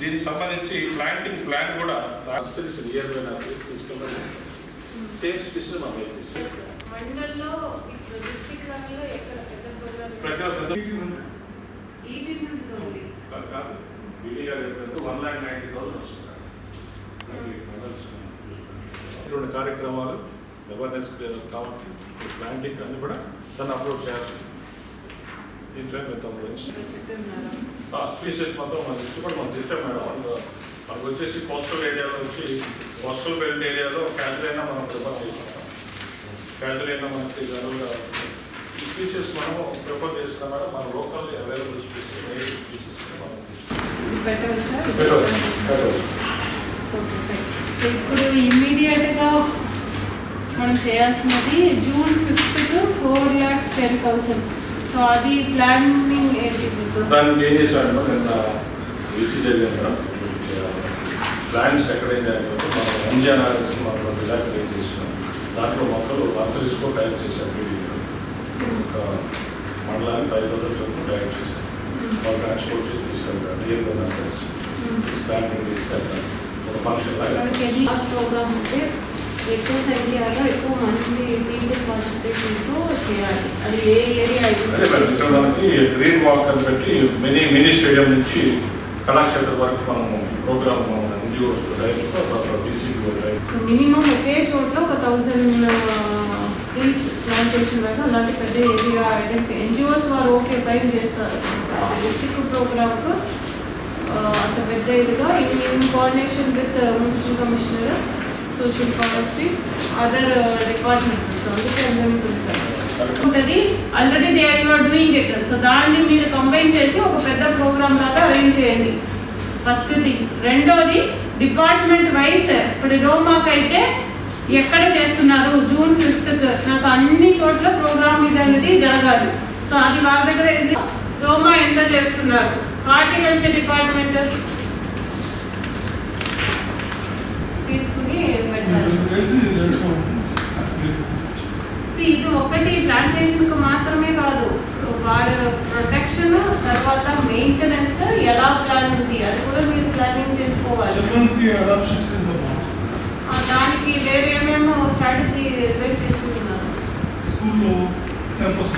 దీనికి సంబంధించి planting plan కూడా సేమ్ స్పీసెస్ మనం కాదు. వన్ ల్యాక్ నైంటీ థౌసండ్ కార్యక్రమాలు అవేర్నెస్ కావచ్చు ప్లాంటింగ్ అన్ని కూడా దాన్ని అప్లోడ్ చేయాలి దీంట్లో మొత్తం గురించి స్పీసెస్ మొత్తం మన కూడా మనం తెచ్చాం మేడం అందులో మనకు వచ్చేసి కోస్టల్ ఏరియాలో వచ్చి కోస్టల్ బెల్ట్ ఏరియాలో క్యాజువల్ అయినా మనం ప్రిఫర్ చేస్తాం క్యాజువల్ అయినా మనకి జనరల్గా ఈ స్పీసెస్ మనం ప్రిఫర్ చేస్తాం మేడం మన local available species native species మనం ఇప్పుడు ఇమ్మీడియట్గా మనం చేయాల్సినది June fifth to four lakhs ten thousand so అది ప్లానింగ్ దానికి ఏం చేశాడు నిన్న వీసీ జరిగిన ప్లాన్స్ ఎక్కడ ఏం చేయాలంటే మనం ఇండియన్ ఆర్ఎస్ మనం ఏం చేసినాం. దాంట్లో మొక్కలు నర్సరీస్ కూడా తయారు చేశాం వీడియో ఒక మండలానికి ఐదు వందల చొప్పున తయారు చేశాం వాళ్ళు ట్రాన్స్పోర్ట్ చేసి తీసుకెళ్తారు నియర్ నర్సరీస్ ప్లాంటింగ్ తీసుకెళ్తారు ఒక ఫంక్షన్ లాగా. ప్రోగ్రామ్ ఎక్కువ సంఖ్యలో ఎక్కువ మంది టీచర్ పార్టిసిపేషన్తో చేయాలి. అది ఏ ఏరియా మనకి గ్రీన్ వాక్ అని పెట్టి మినీ మినీ స్టేడియం నుంచి కళాక్షేత్రం వరకు మనం ప్రోగ్రామ్ ఎన్జిఓస్ మినిమం ఒకే చోట్ల ఒక థౌసండ్ ట్రీస్ ప్లాంటేషన్ వరకు అలాంటి పెద్ద ఏరియా ఐడెంటిఫై ఎన్జిఓస్ వారు ఓకే ఫైన్ చేస్తారు. డిస్ట్రిక్ట్ ప్రోగ్రామ్కు అంత పెద్ద ఇదిగా in coordination with municipal commissioner social forestry other departments అందుకే ఉంటుంది already they are you're doing it so దాన్ని మీరు కంబైన్ చేసి ఒక పెద్ద ప్రోగ్రామ్ లాగా అరేంజ్ చేయండి. ఫస్ట్ది రెండోది డిపార్ట్మెంట్ వైస్ ఇప్పుడు డోమాక్ అయితే ఎక్కడ చేస్తున్నారు? జూన్ ఫిఫ్త్ నాకు అన్ని చోట్ల ప్రోగ్రామ్ ఇది అనేది జరగాలి. సో అది వాళ్ళ దగ్గర రోమా డోమా ఎంత చేస్తున్నారు? హార్టికల్చర్ డిపార్ట్మెంట్ ఇది ఒకటి ప్లాంటేషన్కు మాత్రమే కాదు. వారి ప్రొటెక్షన్ తర్వాత మెయింటెనెన్స్ ఎలా ప్లాన్ ఉంది? అది కూడా మీరు ప్లానింగ్ చేసుకోవాలి. దానికి వేరేమేమో స్ట్రాటజీ రివైజ్ చేసి ఉన్నారు స్కూల్లో క్యాంపస్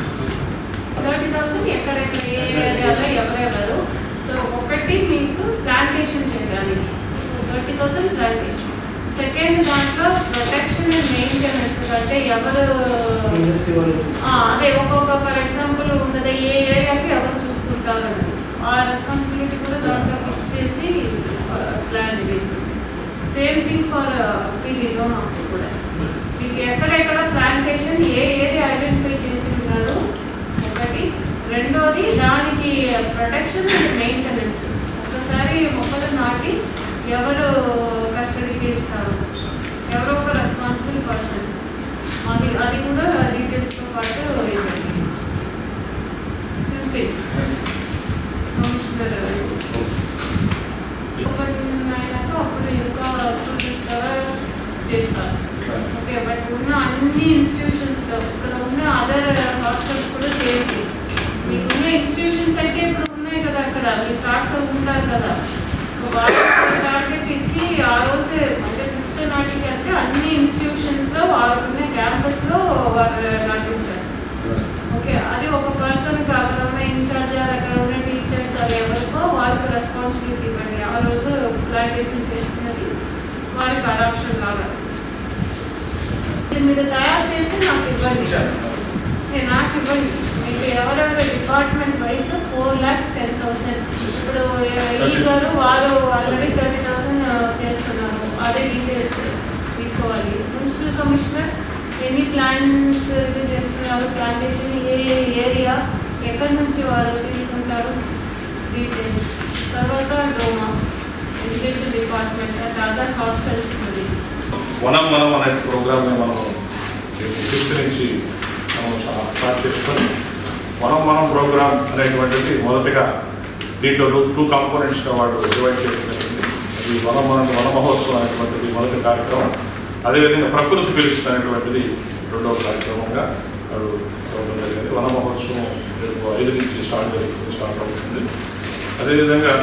థర్టీ థౌసండ్ ఎక్కడెక్కడ ఏ ఏరియాలో ఎవరెవరు. సో ఒకటి మీకు ప్లాంటేషన్ చేయడానికి. థర్టీ థౌసండ్ ప్లాంటేషన్ సెకండ్ దాంట్లో ప్రొటెక్షన్ అంటే ఎవరు అదే ఒక్కొక్క ఫర్ ఎగ్జాంపుల్ ఉన్నది ఏ ఏరియాకి ఎవరు చూసుకుంటారు ఆ రెస్పాన్సిబిలిటీ కూడా దాంట్లో ఫిక్స్ చేసి ప్లాన్ ఇది సేమ్ థింగ్ ఫర్ పీలీలో మాకు కూడా. మీకు ఎక్కడెక్కడ ప్లాంటేషన్ ఏ ఏరియా ఐడెంటిఫై చేసి ఉన్నారు ఒకటి. రెండోది దానికి ప్రొటెక్షన్ అండ్ మెయింటెనెన్స్ ఒకసారి మొక్కలు నాటి ఎవరు కస్టడీకి ఇస్తారు ఎవరో ఒక రెస్పాన్సిబుల్ పర్సన్ అది అది కూడా డీటెయిల్స్తో పాటు ఇవ్వండి ఫిఫ్టీన్ కమిషనర్ ఓపెన్ అయినాక అప్పుడు ఇంకా స్టూడెంట్స్ ద్వారా చేస్తారు. ఓకే బట్ ఉన్న అన్ని ఇన్స్టిట్యూషన్స్లో ఇక్కడ ఉన్న అదర్ హాస్టల్స్ uh, కూడా సేఫ్టీ మీకున్న ఇన్స్టిట్యూషన్స్ అయితే ఇప్పుడు ఉన్నాయి కదా అక్కడ. మీ స్టార్ట్స్ ఉంటారు కదా. సో వాళ్ళకి టార్గెట్ ఇచ్చి ఆ రోజే అంటే ఫిఫ్త్ నాటికి అంటే అన్ని ఇన్స్టిట్యూషన్స్లో వారు ఉన్న క్యాంపస్లో వారు నాటించారు ఓకే అది ఒక పర్సన్ అక్కడ ఉన్న ఇన్ఛార్జ్ అక్కడ ఉన్న టీచర్స్ అది ఎవరికో వాళ్ళకి రెస్పాన్సిబిలిటీ ఇవ్వండి. ఆ రోజు ప్లాంటేషన్ చేస్తున్నది. వారికి అడాప్షన్ మీరు తయారు చేసి నాకు ఇవ్వండి. ఏ, నాకు ఇవ్వండి. మీకు ఎవరెవరు department wise four lakhs ten thousand ఇప్పుడు ఈ గారు వారు ఆల్రెడీ థర్టీ థౌసండ్ చేస్తున్నారు. అదే డీటెయిల్స్ తీసుకోవాలి. మున్సిపల్ కమిషనర్ ఎన్ని ప్లాన్స్ ఇది చేస్తున్నారు? ప్లాంటేషన్ ఏ ఏరియా ఎక్కడి నుంచి వారు తీసుకుంటారు? డీటెయిల్స్ తర్వాత డోమా ఎడ్యుకేషన్ డిపార్ట్మెంట్ అదర్ హాస్టల్స్ ఉంది. వనం మనం అనే ప్రోగ్రామ్ని మనం ఫిఫ్త్ నుంచి మనం స్టార్ట్ చేసుకొని వనం మనం ప్రోగ్రామ్ అనేటువంటిది మొదటగా దీంట్లో టూ కాంపోనెంట్స్గా వాడు డివైడ్ చేసినటువంటి అది వనం మనం వన మహోత్సవం అనేటువంటిది మొదటి కార్యక్రమం. అదేవిధంగా ప్రకృతి పిలుస్తున్నటువంటిది రెండవ కార్యక్రమంగా వాడు ఇవ్వడం జరిగింది. వన మహోత్సవం రేపు ఐదు నుంచి స్టార్ట్ జరుగుతుంది స్టార్ట్ అవుతుంది. అదేవిధంగా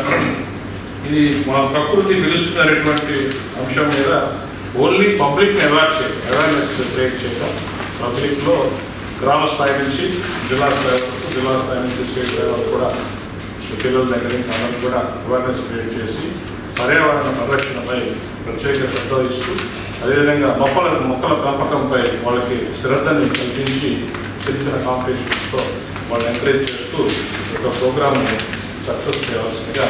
ఇది మన ప్రకృతి పిలుస్తున్నటువంటి అంశం మీద ఓన్లీ పబ్లిక్ అవేర్ చేయడం అవేర్నెస్ క్రియేట్ చేయడం పబ్లిక్లో గ్రామ స్థాయి నుంచి జిల్లా స్థాయి వరకు జిల్లా స్థాయి నుంచి స్టేట్ స్థాయి వరకు కూడా పిల్లల దగ్గర నుంచి అందరూ కూడా అవేర్నెస్ క్రియేట్ చేసి పర్యావరణ పరిరక్షణపై ప్రత్యేక శ్రద్ధ ఇస్తూ అదేవిధంగా మొక్కల మొక్కల పెంపకంపై వాళ్ళకి శ్రద్ధని కల్పించి చిన్న చిన్న కాంపిటీషన్స్తో వాళ్ళని ఎంకరేజ్ చేస్తూ ఒక ప్రోగ్రామ్ని సక్సెస్ చేయాల్సిందిగా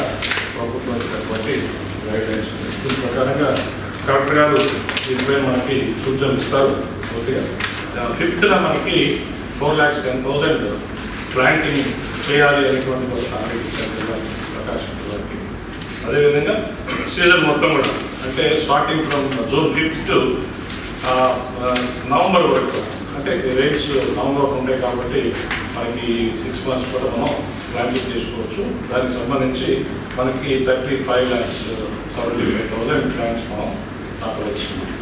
కలెక్టర్ దీనిపై మనకి సూచనలు ఇస్తారు ఓకే ఫిఫ్త్న మనకి four lakhs ten thousand planting చేయాలి అనేటువంటి ఒక టార్గెట్ అదేవిధంగా సీజన్ మొత్తం కూడా అంటే starting from June fifth November వరకు అంటే రేట్స్ నవంబర్ ఉంటాయి కాబట్టి మనకి సిక్స్ మంత్స్ కూడా మనం ప్లాంటింగ్ చేసుకోవచ్చు. దానికి సంబంధించి మనకి thirty five lakhs seventy five thousand ట్రాన్స్ మనం Boa noite.